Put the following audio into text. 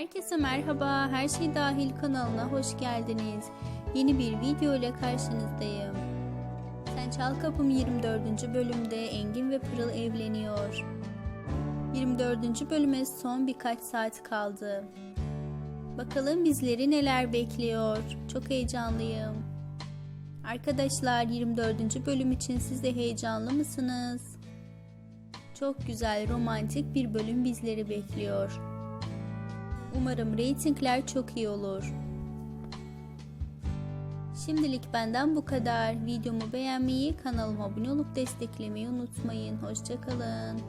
Herkese merhaba, Her Şey Dahil kanalına hoş geldiniz. Yeni bir video ile karşınızdayım. Sen Çal Kapım 24. bölümde Engin ve Pırıl evleniyor. 24. bölüme son birkaç saat kaldı. Bakalım bizleri neler bekliyor. Çok heyecanlıyım. Arkadaşlar 24. bölüm için siz de heyecanlı mısınız? Çok güzel romantik bir bölüm bizleri bekliyor. Umarım reytingler çok iyi olur. Şimdilik benden bu kadar. Videomu beğenmeyi, kanalıma abone olup desteklemeyi unutmayın. Hoşçakalın.